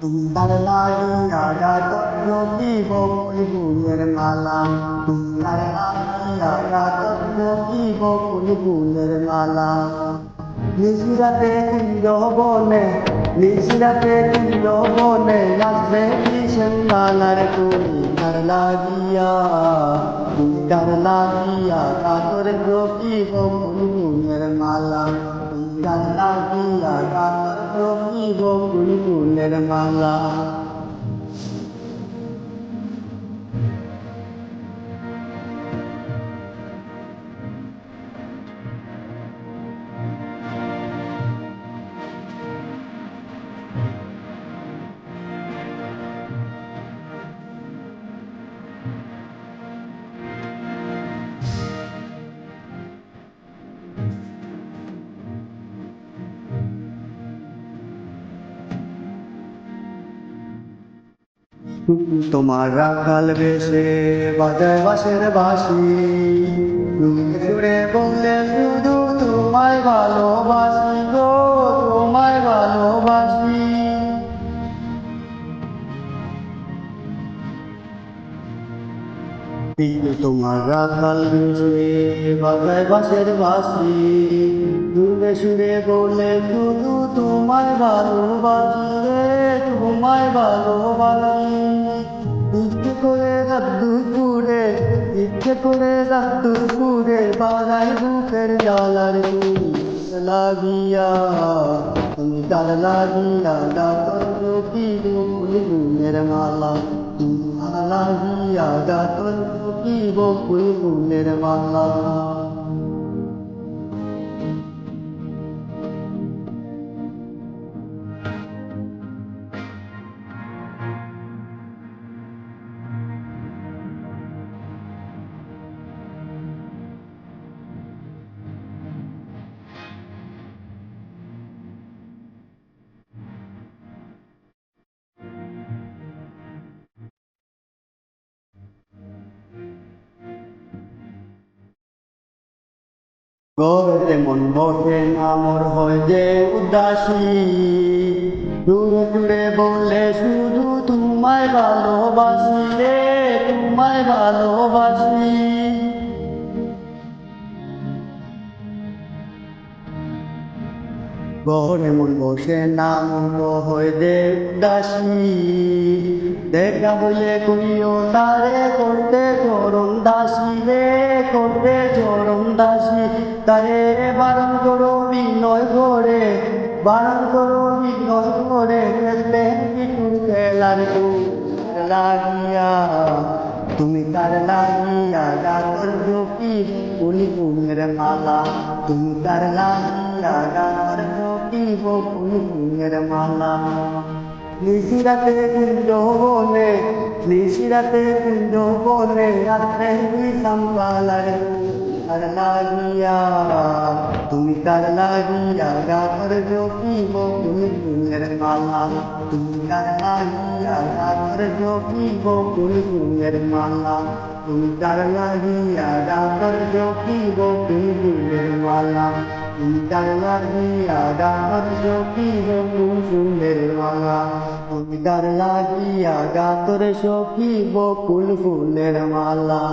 তুমি তার লাগিয়া গাত রবি বকুল ফুলের মালা তুমি তার লাগিয়া গাত রবি বকুল ফুলের নিশিরাতে বনে নিশিরাতে কুঞ্জ বনে নাচবে কৃষ্ণ মালার তুমি তার লাগিয়া তুমি তার লাগিয়া গাতর রবি বকুল মালা তুমি তার লাগিয়া গাতর রবি বকুল ফুলের মালা তোমার রাখাল বেশে বাজায় বাসের বাসি জুড়ে বললে শুধু তোমায় ভালোবাসি গো, তোমায় ভালোবাসি। তোমার রাখাল বেশে বাজায় বাসের বাসি দূরে সুরে বলে শুধু তোমায় ভালোবাসি তোমায় ভালোবাসি। রাত দুপুরে, ইচ্ছে করে রাত দুপুরে বাজাই বুকের জ্বালার লাগিয়া। তুমি ডাল লাগিয়া কি বকুল ফুলের মালা। লাগিয়া ডাকর কি বকুল মালা। গরে মন বসে আমর হয় যে উদাসী। দূরে দূরে বলে, শুধু তোমায় ভালোবাসি রে, তোমায় ভালোবাসি। গরে মন বসে নাম হয় যে উদাসী। দেখা হইলে কইও তারে করতে চরম দাসী রে। করতে চরম দাসী, তারে বারণ করো বিনয় করে, বারণ করো বিনয় করে খেলতে কিছু খেলার লাগিয়া, তুমি তার লাগিয়া গাতর ঢুকি উনি ঘুমের মালা, তুমি তার লাগিয়া গাতর ঢুকি উনি ঘুমের মালা। নিশিরাতে কুঞ্জ বনে, নিশিরাতে কুঞ্জ বনে রাত্রে সম্পালার আর লাগিয়া, তুমি তার লাগিয়া গাতর ঢুকি বকুল ফুলের মালা। তুমি তার লাগিয়া গাতর ঢুকি বকুল ফুলের মালা। তুমি তার লাগিয়া গাতর ঢুকি বকুল ফুলের মালা। তার লাগিয়া ঢুকি বকুল ফুলের মালা তার লাগিয়া গাতর সখী বকুল ফুলের মালা